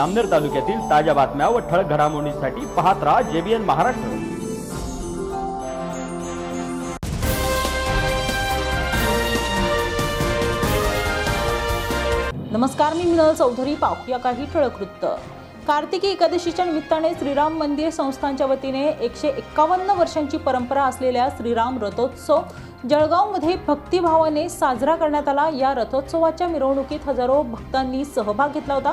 अमनेर तालुक्यातील ताज्या बातम्या व ठळक घडामोडींसाठी पाहत राहा जेबीएन महाराष्ट्र. नमस्कार मी मिनल चौधरी. पाहूया काही ठळक वृत्त. कार्तिकी एकादशीच्या निमित्ताने श्रीराम मंदिर संस्थांच्या वतीने एकशे एक्कावन्न वर्षांची परंपरा असलेल्या श्रीराम रथोत्सव जळगावमध्ये भक्तिभावाने साजरा करण्यात आला. या रथोत्सवाच्या मिरवणुकीत हजारो भक्तांनी सहभाग घेतला होता.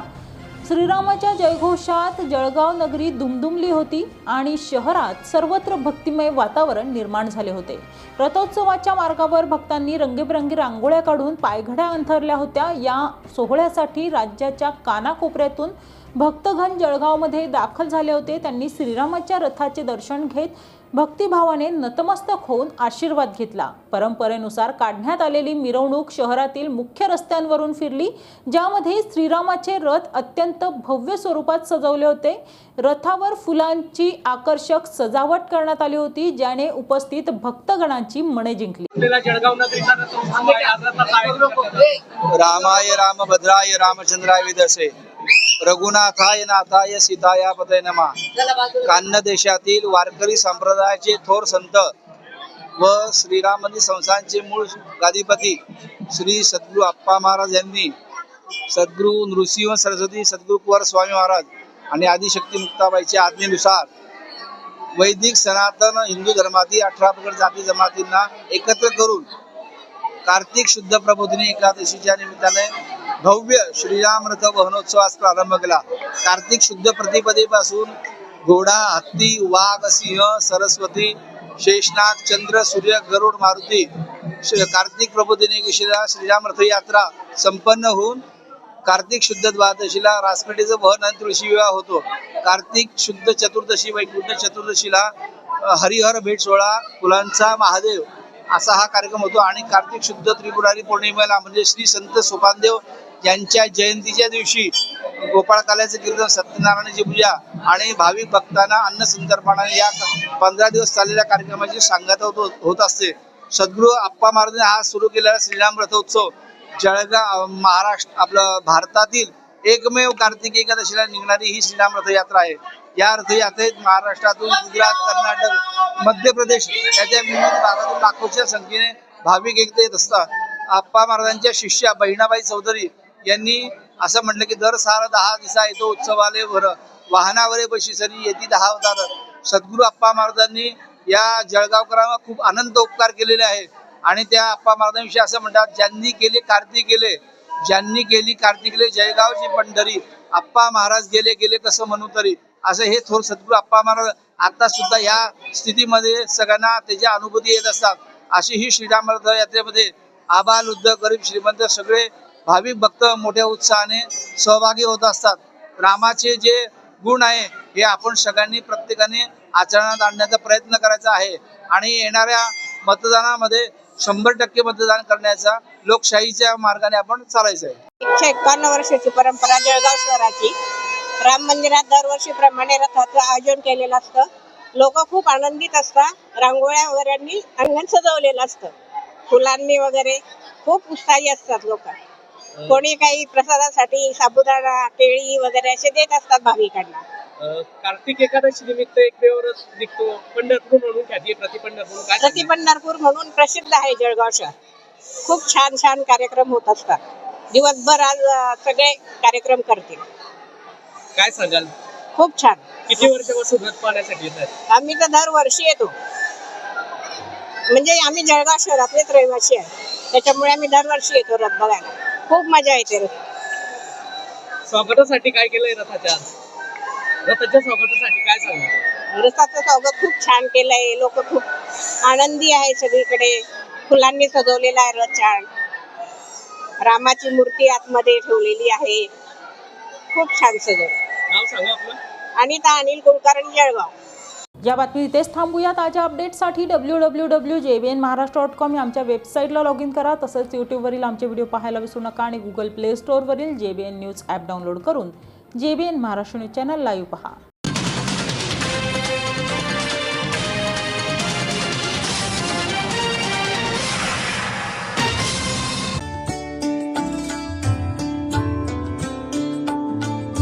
श्रीरामाच्या जयघोषात जळगाव नगरी दुमदुमली होती आणि शहरात सर्वत्र भक्तिमय वातावरण निर्माण झाले होते. रथोत्सवाच्या मार्गावर भक्तांनी रंगीबेरंगी रांगोळ्या काढून पायघड्या अंथरल्या होत्या. या सोहळ्यासाठी राज्याच्या कानाकोपऱ्यातून भक्तगण जळगावमध्ये दाखल झाले होते. त्यांनी श्रीरामाच्या रथाचे दर्शन घेत भक्तिभावाने नतमस्तक होऊन आशीर्वाद घेतला. परंपरेनुसार काढण्यात आलेली मिरवणूक शहरातील मुख्य रस्त्यांवरून फिरली ज्यामध्ये श्रीरामाचे रथ अत्यंत भव्य स्वरूपात सजवले होते. रथावर फुलांची आकर्षक सजावट करण्यात आली होती ज्याने उपस्थित भक्तगणांची मने जिंकली. रामाय रामभद्राय रामचंद्राय विदसे. रघुनाथाय नाथाय सीताया पदय नमा. कान्न देशातील वारकरी संप्रदायाचे थोर संत व श्रीरामनी संस्थांचे मूळ गादीपती श्री सद्गुरू आप्पा महाराज यांनी सद्गुरू नृसिंह सरस्वती सद्गुरू कुवर स्वामी महाराज आणि आदिशक्ती मुक्ताबाईच्या आज्ञेनुसार वैदिक सनातन हिंदू धर्मातील अठरा प्रकट जाती जमातींना एकत्र करून कार्तिक शुद्ध प्रबोधिनी एकादशीच्या निमित्ताने भव्य श्रीराम रथ वहनोत्सवास प्रारंभ केला. कार्तिक शुद्ध प्रतिपदेपासून घोडा हत्ती वाघ सिंह सरस्वती शेषनाग चंद्र सूर्य गरुड मारुती श- कार्तिक प्रबोधिनी एकादशीला श्रीराम रथयात्रा संपन्न होऊन कार्तिक शुद्ध द्वादशीला रासपेटीचं वहन आणि तुळशी विवाह होतो. कार्तिक शुद्ध चतुर्दशी वैकुंठ चतुर्दशीला हरिहर भेट सोहळा फुलांचा महादेव असा हा कार्यक्रम होतो. आणि कार्तिक शुद्ध त्रिपुरारी पौर्णिमेला म्हणजे श्री संत सोपानदेव यांच्या जयंतीच्या दिवशी गोपाळकाल्याचं कीर्तन सत्यनारायणाची पूजा आणि भाविक भक्तांना अन्न संदर्भाने या पंधरा दिवस चाललेल्या कार्यक्रमाची सांगता होत होत असते. सद्गुरू आप्पा महाराजांनी हा सुरू केलेला श्रीराम रथोत्सव. जळगाव महाराष्ट्र आपलं भारतातील एकमेव कार्तिक एकादशीला निघणारी ही श्रीराम रथयात्रा आहे. या रथयात्रेत महाराष्ट्रातून गुजरात कर्नाटक मध्य प्रदेश याच्या विविध भागातून लाखोच्या संख्येने भाविक एकत्र येत असतात. आप्पा महाराजांच्या शिष्या बहिणाबाई चौधरी यांनी असं म्हटलं की दर सारा दहा दिवसा येतो उत्सवाले वर वाहनावरे बशी सरी येती दहा अवतार. सद्गुरू अप्पा महाराजांनी या जळगावकरांना खूप आनंद उपकार केलेले आहे. आणि त्या अप्पा महाराजांविषयी असं म्हणतात ज्यांनी केले कार्तिक केले ज्यांनी केली कार्तिकले जयगावची पंढरी अप्पा महाराज गेले गेले कसं म्हणू तरी. असं हे थोर सद्गुरू आप्पा महाराज आता सुद्धा या स्थितीमध्ये सगळ्यांना त्याच्या अनुभूती येत असतात. अशी ही श्रीराम रथ यात्रेमध्ये आबाल उद्ध गरीब श्रीमंत सगळे भाविक भक्त मोठ्या उत्साहाने सहभागी होत असतात. रामाचे जे गुण आहे हे आपण सगळ्यांनी प्रत्येकाने आचरणात आणण्याचा प्रयत्न करायचा आहे. आणि येणाऱ्या मतदानामध्ये शंभर टक्के मतदान करण्याचा लोकशाहीच्या मार्गाने आपण चालायचं आहे. एकशे एकावन्न वर्षाची परंपरा जळगाव शहराची. राम मंदिरात दरवर्षीप्रमाणे रथाचं आयोजन केलेलं असतं. लोक खूप आनंदित असतात. रांगोळ्या वगैरे अंगण सजवलेलं असतं. फुलांनी वगैरे खूप उत्साही असतात लोक. कोणी काही प्रसादासाठी साबुदाणा केळी वगैरे असे देत असतात भाविकांना. कार्तिक एकादशी निमित्त एक देवरच निघतो. पंढरपूर म्हणून ख्याती आहे, प्रति पंढरपूर काय प्रति पंढरपूर म्हणून प्रसिद्ध आहे जळगाव शहर. खूप छान छान कार्यक्रम होत असतात. दिवसभर आज अं, सगळे कार्यक्रम करतील. काय सांगाल? खूप छान. किती वर्षापासून रथ पाहण्यासाठी येत आहेत? आम्ही तर दरवर्षी येतो. म्हणजे आम्ही जळगाव शहरातलेच रहिवासी आहे. त्याच्यामुळे आम्ही दरवर्षी येतो रथ बघायला. खूप मजा येते रथ. स्वागतासाठी काय केलंय रथाच्या? आज रथाच्या स्वागतासाठी काय सांगाल? रथाचं स्वागत खूप छान केलंय. लोक खूप आनंदी आहे सगळीकडे. फुलांनी सजवलेला आहे रथ छान रामाची मूर्ती आतमध्ये ठेवलेली आहे. खूप छान सजवलं. नाव सांगा आपलं. अनिता अनिल कुलकर्णी जळगाव. या बातमी इथेच थांबूया. ताज्या अपडेटसाठी W W W J B N Maharashtra dot com या आमच्या वेबसाईटला लॉग इन करा. तसंच यूट्यूबवरील आमचे व्हिडिओ पाहायला विसरू नका आणि Google play स्टोअरवरील J B N news app download करून J B N Maharashtra news channel live पहा.